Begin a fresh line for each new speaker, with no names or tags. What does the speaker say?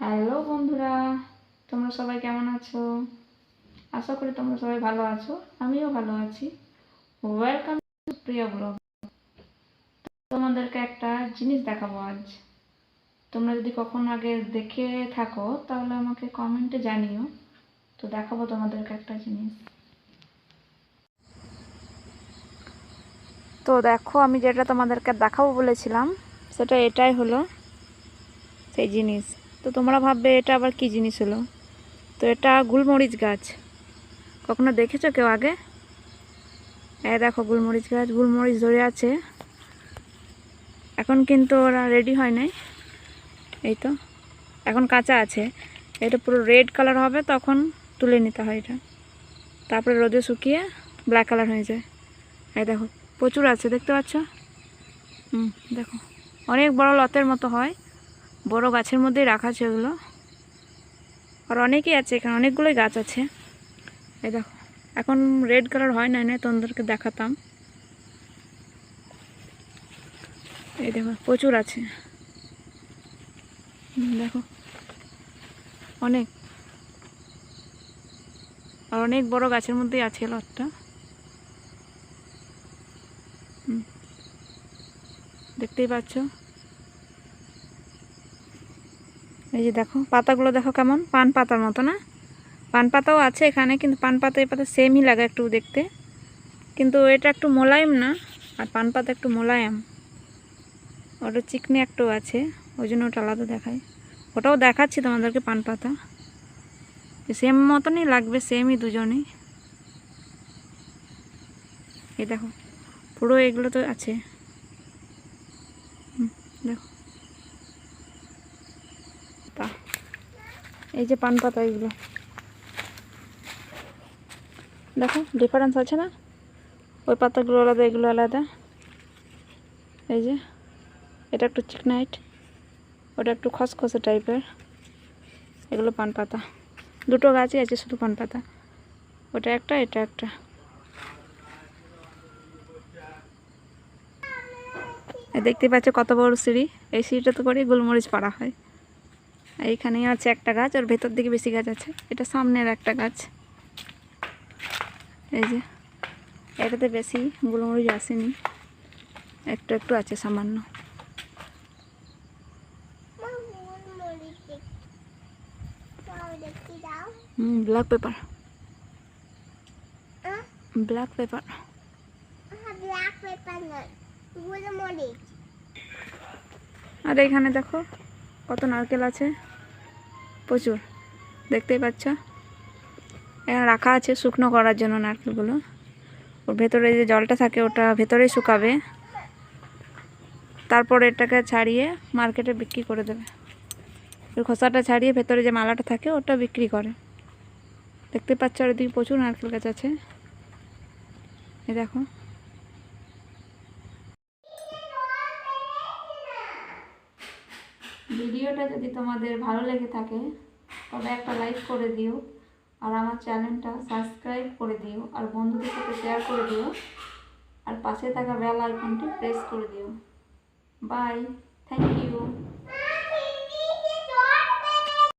Hello বন্ধুরা, তোমরা সবাই কেমন আছো? আশা করি তোমরা সবাই ভালো আছো, আমিও ভালো আছি। ওয়েলকাম প্রিয় ব্লগ তোমাদেরকে একটা জিনিস দেখাবো আজ। তোমরা যদি কখনো আগে দেখে থাকো, তাহলে আমাকে কমেন্টে জানিও। তো দেখাবো তোমাদেরকে একটা জিনিস। তো দেখো, আমি যেটা তোমাদেরকে দেখাবো বলেছিলাম, সেটা এটাই হলো সেই জিনিস। তো তোমরা ভাববে এটা আবার কি জিনিস হলো? তো এটা গুলমরিচ গাছ। কখনো দেখেছ কেউ আগে? এই দেখো গুলমরিচ গাছ, গুলমরিচ ধরে আছে। এখন কিন্তু ওরা রেডি হয় নাই। এই তো, এখন কাঁচা আছে। এটা পুরো রেড কালার হবে, তখন তুলে নিতে হয় এটা। তারপরে রোদে শুকিয়ে ব্ল্যাক কালার হয়ে যায়। এই দেখো, প্রচুর আছে, দেখতে পাচ্ছ? হুম, দেখো। অনেক বড় লতের মতো হয়। বড় গাছের মধ্যেই রাখা আছে ওগুলো। আর অনেকেই আছে এখানে অনেকগুলোই গাছ আছে। এই দেখো এখন রেড কালার হয় না না তোমাদেরকে দেখাতাম। এই দেখো প্রচুর আছে। দেখো। অনেক। আর অনেক বড় গাছের মধ্যেই আছে হুম, দেখতেই পাচ্ছ? এই যে দেখো, পাতাগুলো দেখো কেমন? পান পাতার মতো, না? পান পাতাও আছে এখানে, কিন্তু পান পাতা, এই পাতা সেমই লাগে একটু দেখতে। কিন্তু এটা একটু মোলায়েম না, আর পান পাতা একটু মোলায়েম। ওটা চিকনি একটু আছে, ওই জন্য ওটা আলাদা দেখায়। ওটাও দেখাচ্ছি তোমাদেরকে পান পাতা। সেম মতনই লাগবে সেমই দুজনেই। এই দেখো, পুরো এগুলো তো আছে। দেখো তা এই যে পান পাতা এগুলো। দেখো ডিফারেন্স আছে না? ওই পাতাগুলো আলাদা, এগুলো আলাদা। এই যে, এটা একটু চিকনাইট, ওটা একটু খসখসে টাইপের এগুলো পান পাতা। দুটো গাছই আছে, শুধু পান পাতা। ওটা একটা, এটা একটা। দেখতে পাচ্ছ কত বড় সিঁড়ি? এই সিঁড়িটাতে করে গোলমরিচ পাড়া হয়। এইখানেই আছে একটা গাছ আর ভেতর দিকে বেশি গাছ আছে। এটা সামনের একটা গাছ। এই যে, এটাতে বেশি গোলমরিচ আসেনি। একটু একটু আছে সামান্য। ব্ল্যাক পেপার ব্ল্যাক পেপার আর এখানে দেখো, কত নারকেল আছে। প্রচুর। দেখতেই পাচ্ছ? এখানে রাখা আছে শুকনো করার জন্য নারকেলগুলো। ওর ভেতরে যে জলটা থাকে, ওটা ভেতরেই শুকাবে। তারপর এটাকে ছাড়িয়ে মার্কেটে বিক্রি করে দেবে। ওই খোসাটা ছাড়িয়ে ভেতরে যে মালাটা থাকে, ওটা বিক্রি করে। দেখতে পাচ্ছ আর এদিকে প্রচুর নারকেল গাছ আছে। এই দেখো। ভিডিওটা যদি তোমাদের ভালো লেগে থাকে, তবে একটা লাইক করে দিও, আর আমার চ্যানেলটা সাবস্ক্রাইব করে দিও, আর বন্ধুদের সাথে শেয়ার করে দিও, আর পাশে থাকা বেল আইকনটি প্রেস করে দিও। Bye thank you